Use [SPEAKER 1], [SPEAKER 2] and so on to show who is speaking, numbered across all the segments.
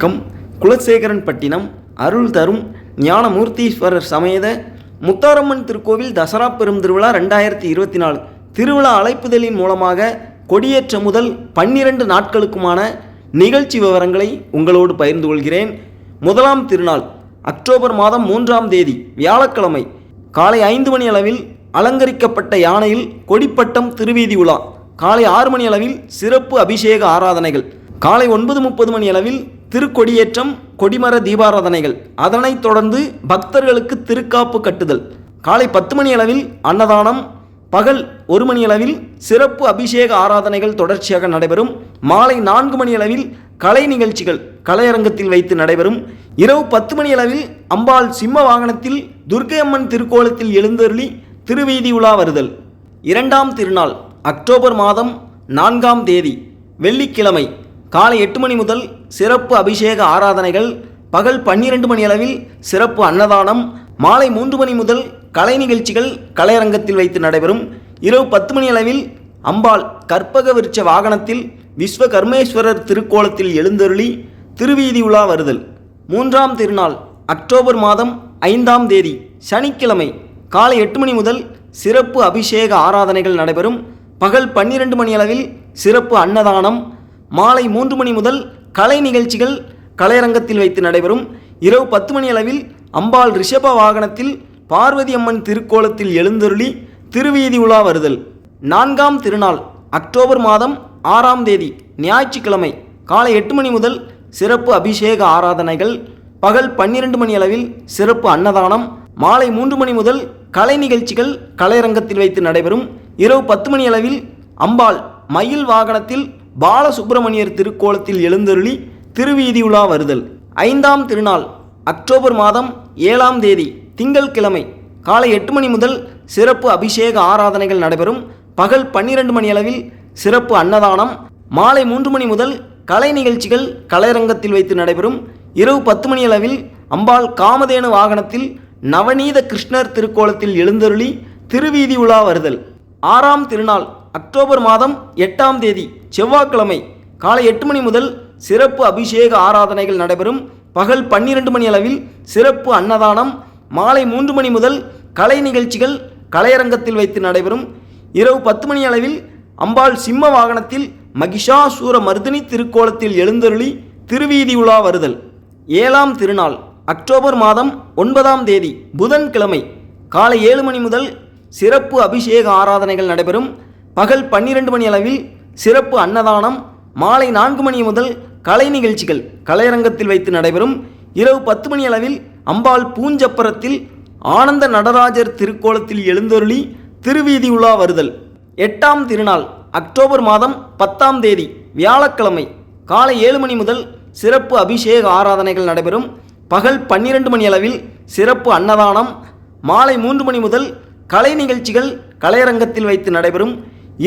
[SPEAKER 1] வணக்கம். குலசேகரன் பட்டினம் அருள் தரும் ஞானமூர்த்தீஸ்வரர் சமேத முத்தாரம்மன் திருக்கோவில் தசரா பெரும் திருவிழா ரெண்டாயிரத்தி இருபத்தி நாலு. திருவிழா அழைப்புதலின் மூலமாக கொடியேற்ற முதல் பன்னிரண்டு நாட்களுக்குமான நிகழ்ச்சி விவரங்களை உங்களோடு பகிர்ந்து கொள்கிறேன். முதலாம் திருநாள் அக்டோபர் மாதம் மூன்றாம் தேதி வியாழக்கிழமை காலை ஐந்து மணி அளவில் அலங்கரிக்கப்பட்ட யானையில் கொடிப்பட்டம் திருவீதி உலா. காலை ஆறு மணி அளவில் சிறப்பு அபிஷேக ஆராதனைகள். காலை ஒன்பது முப்பது மணி அளவில் திருக்கொடியேற்றம் கொடிமர தீபாராதனைகள். அதனைத் தொடர்ந்து பக்தர்களுக்கு திருக்காப்பு கட்டுதல். காலை பத்து மணி அளவில் அன்னதானம் பகல் ஒரு மணி அளவில் சிறப்பு அபிஷேக ஆராதனைகள் தொடர்ச்சியாக நடைபெறும். மாலை நான்கு மணி அளவில் கலை நிகழ்ச்சிகள் கலையரங்கத்தில் வைத்து நடைபெறும். இரவு பத்து மணி அளவில் அம்பாள் சிம்ம வாகனத்தில் துர்க்கை அம்மன் திருக்கோலத்தில் எழுந்தருளி திருவீதி உலா வருதல். இரண்டாம் திருநாள் அக்டோபர் மாதம் நான்காம் தேதி வெள்ளிக்கிழமை காலை எட்டு மணி முதல் சிறப்பு அபிஷேக ஆராதனைகள் பகல் பன்னிரண்டு மணி அளவில் சிறப்பு அன்னதானம் மாலை மூன்று மணி முதல் கலை நிகழ்ச்சிகள் கலையரங்கத்தில் வைத்து நடைபெறும். இரவு பத்து மணி அளவில் அம்பாள் கற்பக விருட்ச வாகனத்தில் விஸ்வகர்மேஸ்வரர் திருக்கோலத்தில் எழுந்தருளி திருவீதி உலா வருதல். மூன்றாம் திருநாள் அக்டோபர் மாதம் ஐந்தாம் தேதி சனிக்கிழமை காலை எட்டு மணி முதல் சிறப்பு அபிஷேக ஆராதனைகள் நடைபெறும். பகல் பன்னிரண்டு மணி அளவில் சிறப்பு அன்னதானம் மாலை மூன்று மணி முதல் கலை நிகழ்ச்சிகள் கலையரங்கத்தில் வைத்து நடைபெறும். இரவு பத்து மணி அளவில் அம்பாள் ரிஷப வாகனத்தில் பார்வதி அம்மன் திருக்கோலத்தில் எழுந்தருளி திருவீதி உலா வருதல். நான்காம் திருநாள் அக்டோபர் மாதம் ஆறாம் தேதி ஞாயிற்றுக்கிழமை காலை எட்டு மணி முதல் சிறப்பு அபிஷேக ஆராதனைகள் பகல் பன்னிரண்டு மணி அளவில் சிறப்பு அன்னதானம் மாலை மூன்று மணி முதல் கலை நிகழ்ச்சிகள் கலையரங்கத்தில் வைத்து நடைபெறும். இரவு பத்து மணி அளவில் அம்பாள் மயில் வாகனத்தில் பாலசுப்பிரமணியர் திருக்கோலத்தில் எழுந்தருளி திருவீதியுலா வருதல். ஐந்தாம் திருநாள் அக்டோபர் மாதம் ஏழாம் தேதி திங்கள்கிழமை காலை எட்டு மணி முதல் சிறப்பு அபிஷேக ஆராதனைகள் நடைபெறும். பகல் பன்னிரண்டு மணி அளவில் சிறப்பு அன்னதானம் மாலை மூன்று மணி முதல் கலை நிகழ்ச்சிகள் கலையரங்கத்தில் வைத்து நடைபெறும். இரவு பத்து மணி அளவில் அம்பாள் காமதேனு வாகனத்தில் நவநீத கிருஷ்ணர் திருக்கோலத்தில் எழுந்தருளி திருவீதி உலா வருதல். ஆறாம் திருநாள் அக்டோபர் மாதம் எட்டாம் தேதி செவ்வாய்க்கிழமை காலை எட்டு மணி முதல் சிறப்பு அபிஷேக ஆராதனைகள் நடைபெறும். பகல் பன்னிரண்டு மணி அளவில் சிறப்பு அன்னதானம் மாலை மூன்று மணி முதல் கலை நிகழ்ச்சிகள் கலையரங்கத்தில் வைத்து நடைபெறும். இரவு பத்து மணி அளவில் அம்பாள் சிம்ம வாகனத்தில் மகிஷாசூர மர்தினி திருக்கோலத்தில் எழுந்தருளி திருவீதி உலா வருதல். ஏழாம் திருநாள் அக்டோபர் மாதம் ஒன்பதாம் தேதி புதன்கிழமை காலை ஏழு மணி முதல் சிறப்பு அபிஷேக ஆராதனைகள் நடைபெறும். பகல் பன்னிரண்டு மணி அளவில் சிறப்பு அன்னதானம் மாலை நான்கு மணி முதல் கலை நிகழ்ச்சிகள் கலையரங்கத்தில் வைத்து நடைபெறும். இரவு பத்து மணி அளவில் அம்பாள் பூஞ்சப்பரத்தில் ஆனந்த நடராஜர் திருக்கோலத்தில் எழுந்தொருளி திருவீதி உலா வருதல். எட்டாம் திருநாள் அக்டோபர் மாதம் பத்தாம் தேதி வியாழக்கிழமை காலை ஏழு மணி முதல் சிறப்பு அபிஷேக ஆராதனைகள் நடைபெறும். பகல் பன்னிரண்டு மணி அளவில் சிறப்பு அன்னதானம் மாலை மூன்று மணி முதல் கலை நிகழ்ச்சிகள் கலையரங்கத்தில் வைத்து நடைபெறும்.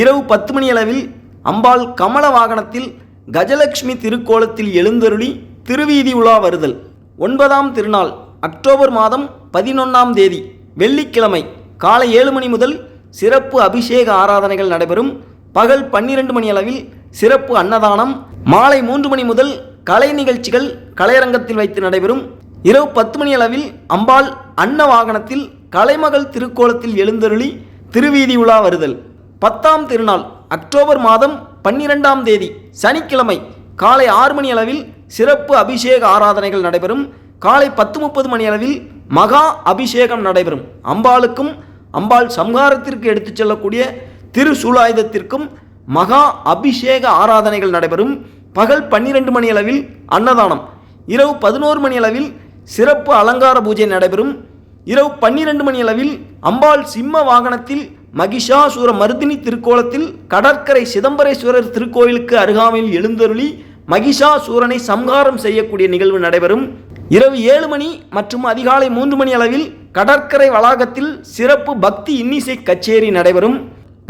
[SPEAKER 1] இரவு பத்து மணி அளவில் அம்பாள் கமல வாகனத்தில் கஜலட்சுமி திருக்கோலத்தில் எழுந்தருளி திருவீதி உலா வருதல். ஒன்பதாம் திருநாள் அக்டோபர் மாதம் பதினொன்றாம் தேதி வெள்ளிக்கிழமை காலை ஏழு மணி முதல் சிறப்பு அபிஷேக ஆராதனைகள் நடைபெறும். பகல் பன்னிரண்டு மணி அளவில் சிறப்பு அன்னதானம். மாலை மூன்று மணி முதல் கலை நிகழ்ச்சிகள் கலையரங்கத்தில் வைத்து நடைபெறும். இரவு பத்து மணி அளவில் அம்பாள் அன்ன வாகனத்தில் கலைமகள் திருக்கோலத்தில் எழுந்தருளி திருவீதி உலா வருதல். பத்தாம் திருநாள் அக்டோபர் மாதம் பன்னிரெண்டாம் தேதி சனிக்கிழமை காலை ஆறு மணி அளவில் சிறப்பு அபிஷேக ஆராதனைகள் நடைபெறும். காலை பத்து முப்பது மணி அளவில் மகா அபிஷேகம் நடைபெறும். அம்பாளுக்கும் அம்பாள் சம்ஹாரத்திற்கு எடுத்துச் செல்லக்கூடிய திருசூலாயுதத்திற்கும் மகா அபிஷேக ஆராதனைகள் நடைபெறும். பகல் பன்னிரண்டு மணி அளவில் அன்னதானம். இரவு பதினோரு மணி அளவில் சிறப்பு அலங்கார பூஜை நடைபெறும். இரவு பன்னிரண்டு மணி அளவில் அம்பாள் சிம்ம வாகனத்தில் மகிஷாசூர மருதினி திருக்கோலத்தில் கடற்கரை சிதம்பரேஸ்வரர் திருக்கோயிலுக்கு அருகாமையில் எழுந்தருளி மகிஷாசூரனை சம்ஹாரம் செய்யக்கூடிய நிகழ்வு நடைபெறும். இரவு ஏழு மணி மற்றும் அதிகாலை மூன்று மணி அளவில் கடற்கரை வளாகத்தில் சிறப்பு பக்தி இன்னிசை கச்சேரி நடைபெறும்.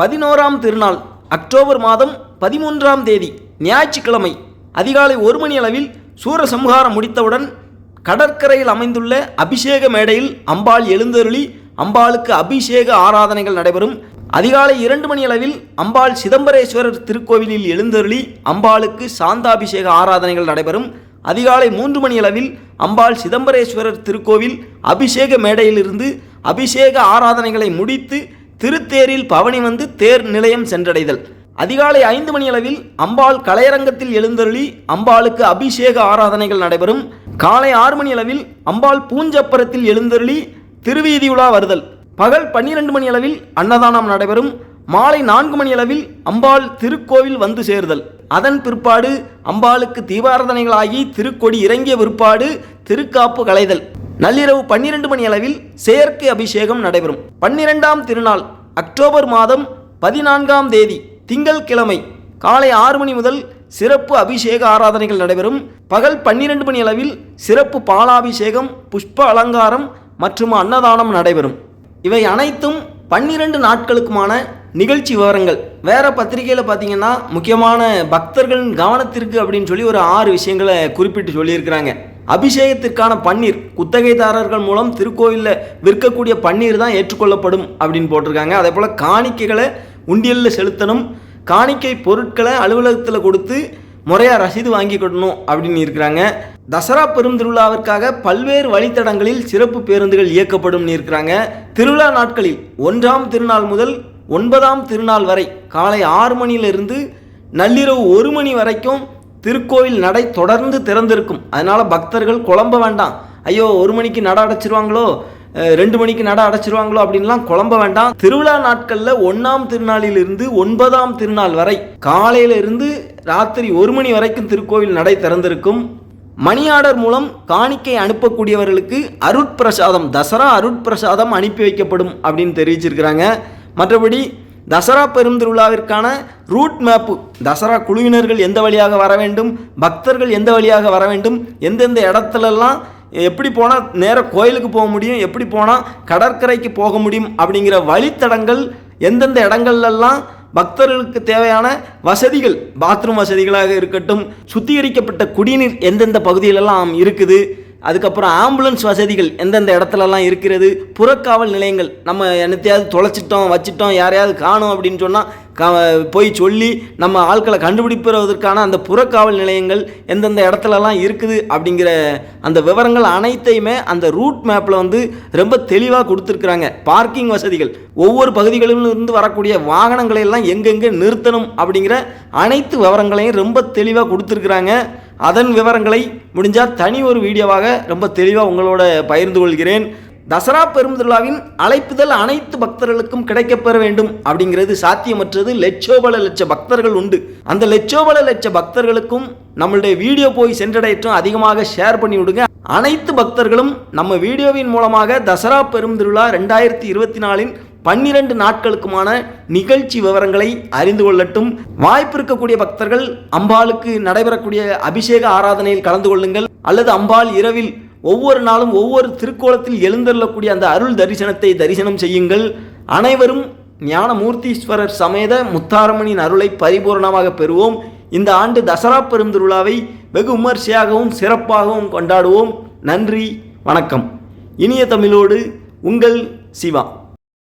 [SPEAKER 1] பதினோராம் திருநாள் அக்டோபர் மாதம் பதிமூன்றாம் தேதி ஞாயிற்றுக்கிழமை அதிகாலை ஒரு மணி அளவில் சூரசம்ஹாரம் முடித்தவுடன் கடற்கரையில் அமைந்துள்ள அபிஷேக மேடையில் அம்பாள் எழுந்தருளி அம்பாளுக்கு அபிஷேக ஆராதனைகள் நடைபெறும். அதிகாலை இரண்டு மணி அளவில் அம்பாள் சிதம்பரேஸ்வரர் திருக்கோவிலில் எழுந்தருளி அம்பாளுக்கு சாந்தாபிஷேக ஆராதனைகள் நடைபெறும். அதிகாலை மூன்று மணி அளவில் அம்பாள் சிதம்பரேஸ்வரர் திருக்கோவில் அபிஷேக மேடையிலிருந்து அபிஷேக ஆராதனைகளை முடித்து திருத்தேரில் பவனி வந்து தேர் நிலையம் சென்றடைதல். அதிகாலை ஐந்து மணியளவில் அம்பாள் கலையரங்கத்தில் எழுந்தருளி அம்பாளுக்கு அபிஷேக ஆராதனைகள் நடைபெறும். காலை ஆறு மணியளவில் அம்பாள் பூஞ்சப்பரத்தில் எழுந்தருளி திருவீதி உலா வருதல். பகல் பன்னிரண்டு மணி அளவில் அன்னதானம் நடைபெறும். மாலை நான்கு மணி அளவில் அம்பாள் திருக்கோவில் வந்து சேர்தல். அதன் பிற்பாடு அம்பாளுக்கு தீபாரதனைகளாகி திருக்கொடி இறங்கிய பிற்பாடு திருக்காப்பு களைதல். நள்ளிரவு பன்னிரண்டு மணி அளவில் செயற்கை அபிஷேகம் நடைபெறும். பன்னிரெண்டாம் திருநாள் அக்டோபர் மாதம் பதினான்காம் தேதி திங்கள் கிழமை காலை ஆறு மணி முதல் சிறப்பு அபிஷேக ஆராதனைகள் நடைபெறும். பகல் பன்னிரண்டு மணி அளவில் சிறப்பு பாலாபிஷேகம் புஷ்ப அலங்காரம் மற்றும் அன்னதானம் நடைபெறும். இவை அனைத்தும் பன்னிரண்டு நாட்களுக்குமான நிகழ்ச்சி விவரங்கள். வேறு பத்திரிகையில் பார்த்தீங்கன்னா முக்கியமான பக்தர்களின் கவனத்திற்கு அப்படின்னு சொல்லி ஒரு ஆறு விஷயங்களை குறிப்பிட்டு சொல்லியிருக்கிறாங்க. அபிஷேகத்திற்கான பன்னீர் குத்தகைதாரர்கள் மூலம் திருக்கோயிலில் விற்கக்கூடிய பன்னீர் தான் ஏற்றுக்கொள்ளப்படும் அப்படின்னு போட்டிருக்காங்க. அதே போல் காணிக்கைகளை உண்டியலில் செலுத்தணும் காணிக்கை பொருட்களை அலுவலகத்தில் கொடுத்து முறையாக ரசீது வாங்கிக்கிடணும் அப்படின்னு இருக்கிறாங்க. தசரா பெரும் திருவிழாவிற்காக பல்வேறு வழித்தடங்களில் சிறப்பு பேருந்துகள் இயக்கப்படும் இருக்கிறாங்க திருவிழா நாட்களில் ஒன்றாம் திருநாள் முதல் ஒன்பதாம் திருநாள் வரை காலை ஆறு மணியிலிருந்து நள்ளிரவு ஒரு மணி வரைக்கும் திருக்கோயில் நடை தொடர்ந்து திறந்திருக்கும். அதனால் பக்தர்கள் குழம்ப வேண்டாம். ஐயோ ஒரு மணிக்கு நட அடைச்சிருவாங்களோ? ரெண்டு மணிக்கு நட அடைச்சிருவாங்களோ? அப்படின்லாம் குழம்ப வேண்டாம். திருவிழா நாட்களில் ஒன்றாம் திருநாளிலிருந்து ஒன்பதாம் திருநாள் வரை காலையிலிருந்து ராத்திரி ஒரு மணி வரைக்கும் திருக்கோவில் நடை திறந்திருக்கும். மணி ஆர்டர் மூலம் காணிக்கை அனுப்பக்கூடியவர்களுக்கு அருட்பிரசாதம் தசரா அருட்பிரசாதம் அனுப்பி வைக்கப்படும் அப்படின்னு தெரிவிச்சிருக்கிறாங்க. மற்றபடி தசரா பெருந்திருவிழாவிற்கான ரூட் மேப்பு தசரா குழுவினர்கள் எந்த வழியாக வர வேண்டும் பக்தர்கள் எந்த வழியாக வர வேண்டும் எந்தெந்த இடத்துலலாம் எப்படி போனால் நேராக கோயிலுக்கு போக முடியும் எப்படி போனால் கடற்கரைக்கு போக முடியும் அப்படிங்கிற வழித்தடங்கள் எந்தெந்த இடங்கள்லாம் பக்தர்களுக்கு தேவையான வசதிகள் பாத்ரூம் வசதிகளாக இருக்கட்டும் சுத்திகரிக்கப்பட்ட குடிநீர் எந்தெந்த பகுதியிலெல்லாம் இருக்குது அதுக்கப்புறம் ஆம்புலன்ஸ் வசதிகள் எந்தெந்த இடத்துலலாம் இருக்கிறது புறக்காவல் நிலையங்கள் நம்ம என்னத்தையாவது தொலைச்சிட்டோம் வச்சிட்டோம் யாரையாவது காணும் அப்படின்னு சொன்னால் க போய் சொல்லி நம்ம ஆட்களை கண்டுபிடிப்பதற்கான அந்த புறக்காவல் நிலையங்கள் எந்தெந்த இடத்துலலாம் இருக்குது அப்படிங்கிற அந்த விவரங்கள் அனைத்தையுமே அந்த ரூட் மேப்பில் வந்து ரொம்ப தெளிவாக கொடுத்துருக்குறாங்க. பார்க்கிங் வசதிகள் ஒவ்வொரு பகுதிகளிலும் இருந்து வரக்கூடிய வாகனங்களை எல்லாம் எங்கெங்கே நிறுத்தணும் அப்படிங்கிற அனைத்து விவரங்களையும் ரொம்ப தெளிவாக கொடுத்துருக்குறாங்க. அதன் விவரங்களை முடிஞ்சால் தனி ஒரு வீடியோவாக ரொம்ப தெளிவாக உங்களோட பகிர்ந்து கொள்கிறேன். தசரா பெருந்திருவிழாவின் அழைப்புதல் அனைத்து பக்தர்களுக்கும் கிடைக்கப்பெற வேண்டும் அப்படிங்கிறது சாத்தியமற்றது. லட்சோபல லட்ச பக்தர்கள் உண்டு. அந்த லட்சோபல லட்ச பக்தர்களுக்கும் நம்மளுடைய வீடியோ போய் சென்றடையற்றும் அதிகமாக ஷேர் பண்ணி விடுங்க. அனைத்து பக்தர்களும் நம்ம வீடியோவின் மூலமாக தசரா பெருந்திருவிழா ரெண்டாயிரத்தி இருபத்தி நாலின் பன்னிரண்டு நாட்களுக்குமான நிகழ்ச்சி விவரங்களை அறிந்து கொள்ளட்டும். வாய்ப்பு இருக்கக்கூடிய பக்தர்கள் அம்பாளுக்கு நடைபெறக்கூடிய அபிஷேக ஆராதனையில் கலந்து கொள்ளுங்கள். அல்லது அம்பாள் இரவில் ஒவ்வொரு நாளும் ஒவ்வொரு திருக்கோலத்தில் எழுந்தருளக்கூடிய அந்த அருள் தரிசனத்தை தரிசனம் செய்யுங்கள். அனைவரும் ஞானமூர்த்தீஸ்வரர் சமேத முத்தாரம்மனின் அருளை பரிபூரணமாக பெறுவோம். இந்த ஆண்டு தசரா பெருந்திருவிழாவை வெகு விமர்சையாகவும் சிறப்பாகவும் கொண்டாடுவோம். நன்றி வணக்கம். இனிய தமிழோடு உங்கள் சிவா.